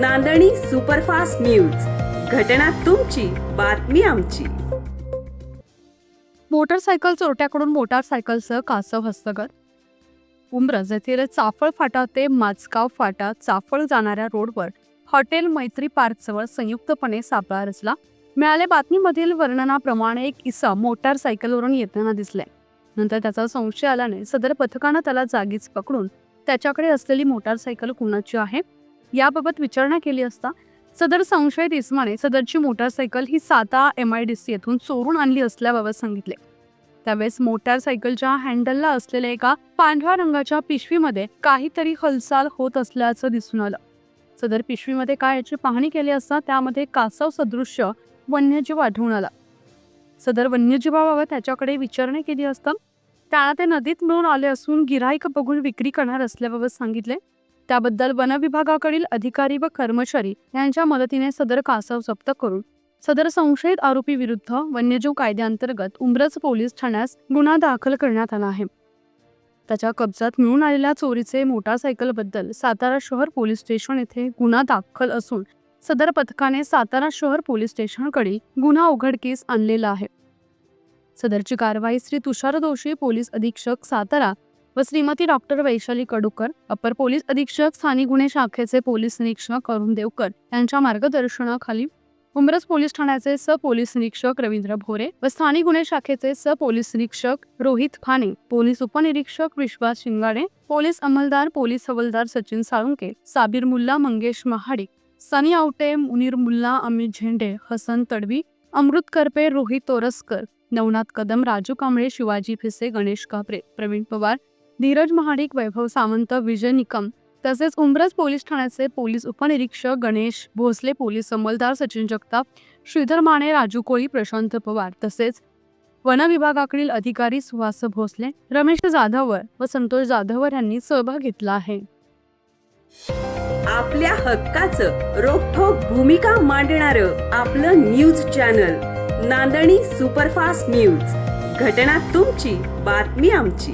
नांदणी superfast news. घटना तुमची बातमी आमची. मोटरसायकल चोरट्याकडून मोटारसायकलसह कासव हस्तगत. उमरज येथील चाफळ फाटा ते माजगाव फाटा चाफळ जाणाऱ्या रोडवर हॉटेल मैत्री पार्कजवळ संयुक्तपणे सापळा रचला. मिळाल्या बातमीमधील वर्णनाप्रमाणे एक इसा मोटारसायकलवरून येताना दिसलाय. नंतर त्याचा संशय आल्याने सदर पथकानं त्याला जागीच पकडून त्याच्याकडे असलेली मोटारसायकल कुणाची आहे? याबाबत विचारणा केली असता सदर संशयित इस्माने सदरची मोटारसायकल ही साता एम आय डी सी येथून चोरून आणली असल्याबाबत सांगितले. त्यावेळेस मोटारसायकलच्या हँडलला असलेल्या एका पांढऱ्या रंगाच्या पिशवीमध्ये काहीतरी हालचाल होत असल्याचं दिसून आलं. सदर पिशवीमध्ये काय याची पाहणी केली असता त्यामध्ये कासव सदृश्य वन्यजीव आढळून आला. सदर वन्यजीवाबाबत त्याच्याकडे विचारणा केली असता त्याला ते नदीत मिळून आले असून गिराईक बघून विक्री करणार असल्याबाबत सांगितले. त्याबद्दल वनविभागाकडील अधिकारी व कर्मचारी यांच्या मदतीने सदर कासव जप्त करून सदर संशयित आरोपी विरुद्ध वन्यजीव कायद्याअंतर्गत उंब्रज पोलीस ठाण्यास गुन्हा दाखल करण्यात आला आहे. त्याच्या कब्जात मिळून आलेल्या चोरीचे मोटारसायकलबद्दल सातारा शहर पोलीस स्टेशन येथे गुन्हा दाखल असून सदर पथकाने सातारा शहर पोलीस स्टेशनकडे गुन्हा उघडकीस आणलेला आहे. सदरची कारवाई श्री तुषार दोषी पोलीस अधीक्षक सातारा व श्रीमती डॉक्टर वैशाली कडूकर अपर पोलीस अधीक्षक स्थानिक गुन्हे शाखेचे पोलीस निरीक्षक अरुण देवकर यांच्या मार्गदर्शनाखाली उमरस पोलीस ठाण्याचे स पोलीस निरीक्षक रवींद्र भोरे व स्थानिक गुन्हे शाखेचे स पोलीस निरीक्षक रोहित फाने पोलीस उपनिरीक्षक विश्वास शिंगाडे पोलीस अंमलदार पोलीस हवलदार सचिन साळुंके साबीर मुल्ला मंगेश महाडिक सनी आवटे मुनीर मुल्ला अमित झेंडे हसन तडवी अमृत करपे रोहित तोरसकर नवनाथ कदम राजू कांबळे शिवाजी फिसे गणेश कापरे प्रवीण पवार धीरज महाडिक वैभव सावंत विजय निकम तसेच उंब्रज पोलीस ठाण्याचे पोलीस उपनिरीक्षक गणेश भोसले पोलीस अंमलदार सचिन जगताप श्रीधर माने राजू कोळी प्रशांत पवार तसेच वन विभागाकडील अधिकारी सुहास भोसले रमेश जाधवर व संतोष जाधवर यांनी सहभाग घेतला आहे. आपल्या हक्काचं रोखोक भूमिका मांडणार आपलं न्यूज चॅनल नांदणी सुपरफास्ट न्यूज. घटना तुमची बातमी आमची.